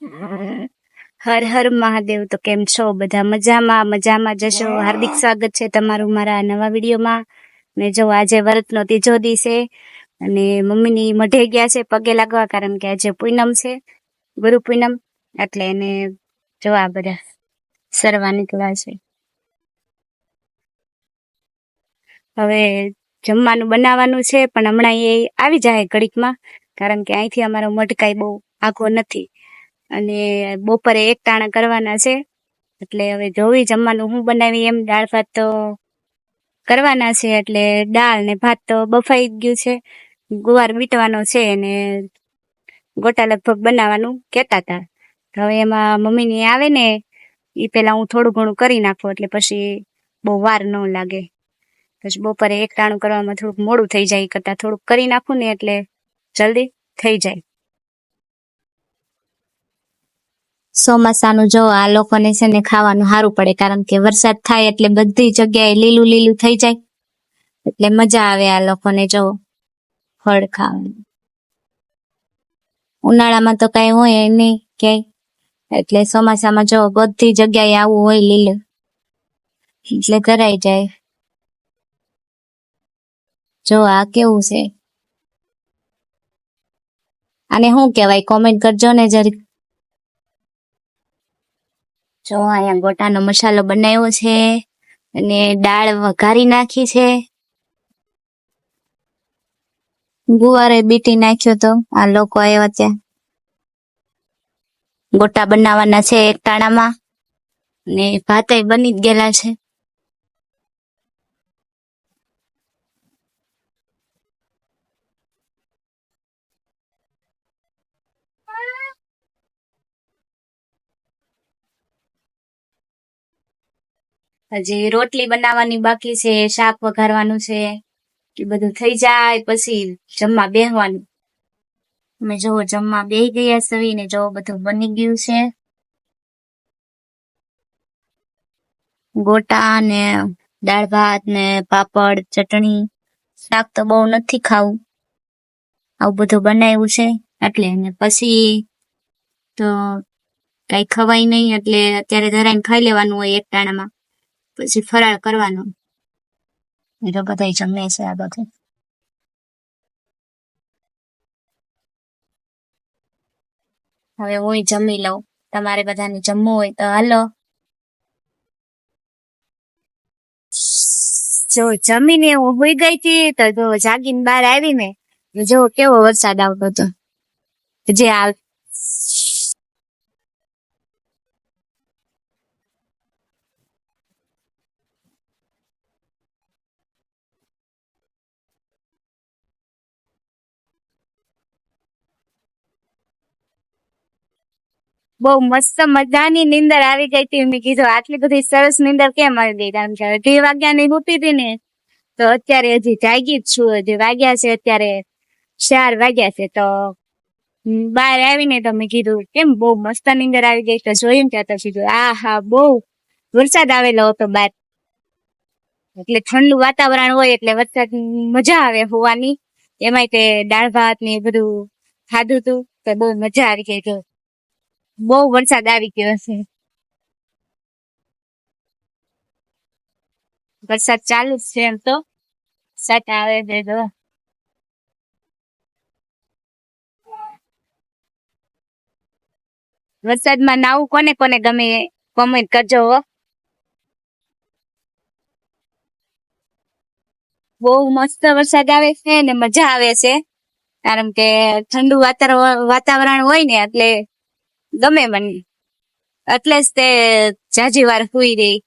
હર હર મહાદેવ તો કેમ છો? બધા મજામાં? મજામાં જશો હાર્દિક સ્વાગત છે તમારું મારા નવા વિડીયોમાં. ને જો આજે વ્રતનો ત્રીજો દિવસે અને મમ્મીની મઢે ગયા છે પગે લાગવા કારણ કે આજે પૂનમ છે ગુરુ પૂનમ. એટલે એને જો આ બધા સરવા નીકળ્યા છે. હવે જમવાનું બનાવવાનું છે પણ હમણાં એ આવી જાય ઘડીકમાં કારણ કે અહીંથી અમારો મઢકાઈ બહુ આઘો નથી. અને બપોરે એક ટાણા કરવાના છે. એટલે હવે જોવી જમવાનું હું બનાવી, એમ દાળ ભાત તો કરવાના છે, એટલે દાળ ને ભાત તો બફાઈ ગયું છે. ગુવાર વીટવાનો છે અને ગોટા લગભગ બનાવવાનું કહેતા હતા. હવે એમાં મમ્મીની આવે ને એ પહેલાં હું થોડું ઘણું કરી નાખું, એટલે પછી બહુ વાર ન લાગે. પછી બપોરે એક ટાણું કરવામાં થોડુંક મોડું થઈ જાય કરતાં થોડુંક કરી નાખું ને, એટલે જલ્દી થઈ જાય. ચોમાસાનું જો આ લોકોને છે ને ખાવાનું સારું પડે, કારણ કે વરસાદ થાય એટલે બધી જગ્યાએ લીલું લીલું થઈ જાય. એટલે મજા આવે આ લોકોને જો ફળ ખાવાનું. ઉનાળામાં તો કઈ હોય નહીં ક્યાંય. એટલે ચોમાસામાં જો બધી જગ્યાએ આવું હોય લીલું, એટલે ધરાઈ જાય. જો આ કેવું છે? અને શું કહેવાય? કોમેન્ટ કરજો ને જરીક. જો અહીંયા ગોટાનો મસાલો બનાવ્યો છે અને દાળ વઘારી નાખી છે. ગુવારે બીટી નાખ્યો તો આ લોકો આવ્યા ત્યાં. ગોટા બનાવવાના છે એક ટાણામાં ને ભાતે બની જ ગયેલા છે. હજી રોટલી બનાવવાની બાકી છે, શાક વઘારવાનું છે, એ બધું થઈ જાય પછી જમવા બેહવાનું. અમે જો જમવા બેહી ગયા સવી ને જો બધું બની ગયું છે. ગોટા ને દાળ ભાત ને પાપડ, ચટણી, શાક તો બહુ નથી ખાવું. આવું બધું બનાવ્યું છે, એટલે ને પછી તો કઈ ખવાય નહીં, એટલે અત્યારે ધરાઈને ખાઈ લેવાનું હોય એક ટાણામાં પછી ફરાળ કરવાનો. એ તો બધા જમે છે આ બધું. હવે હું જમી લઉં. તમારે બધાને જમવું હોય તો હાલો. જો જમીને હું હુઈ ગઈ હતી તો જો જાગીને બહાર આવીને, જો કેવો વરસાદ આવતો હતો. જે આ બહુ મસ્ત મજાની નીંદર આવી ગઈ હતી. મેં કીધું, આટલી બધી સરસ નીંદર કેમ આવી ગઈ? કારણ કે અઢી વાગ્યાની ઉઠી હતી ને, તો અત્યારે હજી જાગી જ છું. હજી વાગ્યા છે અત્યારે ચાર વાગ્યા છે, તો બહાર આવીને તો મેં કીધું, કેમ બહુ મસ્ત નીંદર આવી ગઈ? તો જોયું ત્યાં તો કીધું આ હા બહુ વરસાદ આવેલો હતો બાર એટલે ઠંડુ વાતાવરણ હોય એટલે વરસાદ મજા આવે હોવાની. એમાંય તે દાળ ભાત ને બધું ખાધું હતું તો બહુ મજા આવી ગઈ બહુ વરસાદ આવી ગયો છે. વરસાદ ચાલુ છે એમ તો. સાત આવે છે તો વરસાદમાં નાવું કોને કોને ગમે કોમેન્ટ કરજો બહુ મસ્ત વરસાદ આવે છે ને મજા આવે છે. કારણ કે ઠંડુ વાતાવરણ હોય ને એટલે ગમે મને. એટલે જ તે જાજી વાર સુઈ રહી.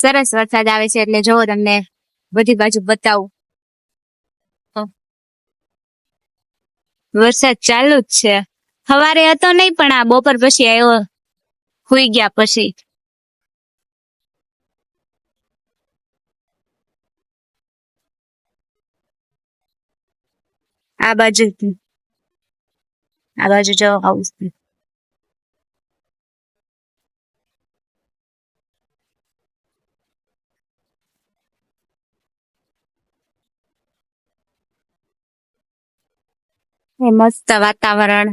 સરસ વરસાદ આવે છે એટલે જોવો તમને બધી બાજુ બતાવું. વરસાદ ચાલુ જ છે. સવારે હતો નહીં પણ આ બપોર પછી આવ્યો સુઈ ગયા પછી. આ બાજુ આ બાજુ જો આવું મસ્ત વાતાવરણ.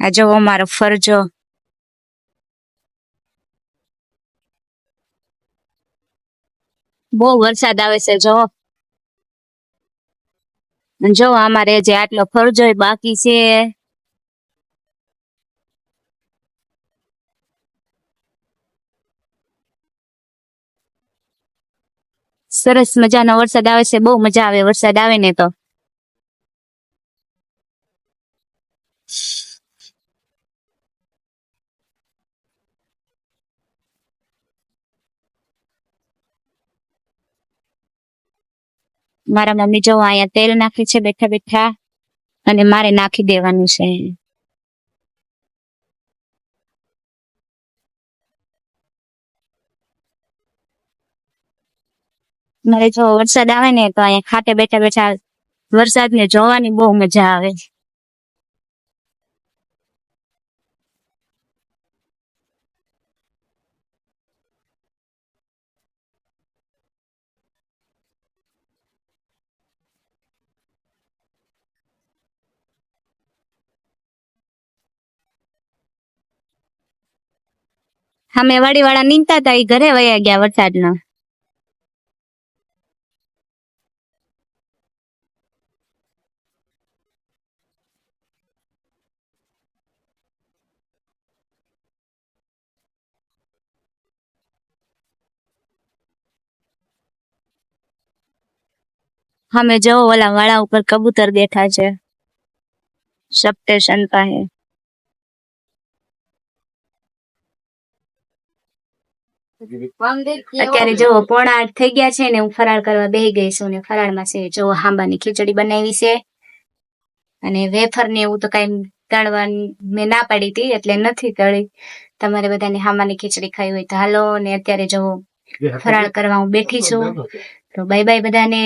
આ જો મારો ફરજો. બહુ વરસાદ આવે છે જો જો અમારે જે આટલો ફરજો બાકી છે. સરસ મજાનો વરસાદ આવે છે, બહુ મજા આવે વરસાદ આવે ને તો. મારા મમ્મી જો અહીંયા તેલ નાખે છે, બેઠા બેઠા, અને મારે નાખી દેવાનું છે. મારે જો વરસાદ આવે ને, તો અહીંયા ખાતે બેઠા બેઠા વરસાદને જોવાની બહુ મજા આવે. અમે વાડી વાળા નીંદતા હતા એ ઘરે વયા ગયા વરસાદના. અમે જો ઓલા વાળા ઉપર કબૂતર બેઠા છે સપ્ટેશન પાસે. અત્યારે જો પોણા આઠ થઈ ગયા છે ને હું ફરાળ કરવા બેહી ગઈ છું ને ફરાળમાં છે. જો હાંબાની ખીચડી બનાવી છે. અને વેફર ને એવું તો કઈ તળવા મેં ના પાડી હતી એટલે નથી તળી તમારે બધાને હાંબાની ખીચડી ખાઈ હોય તો હાલો ને અત્યારે જો ફરાળ કરવા હું બેઠી છું. તો બાય બાય બધાને.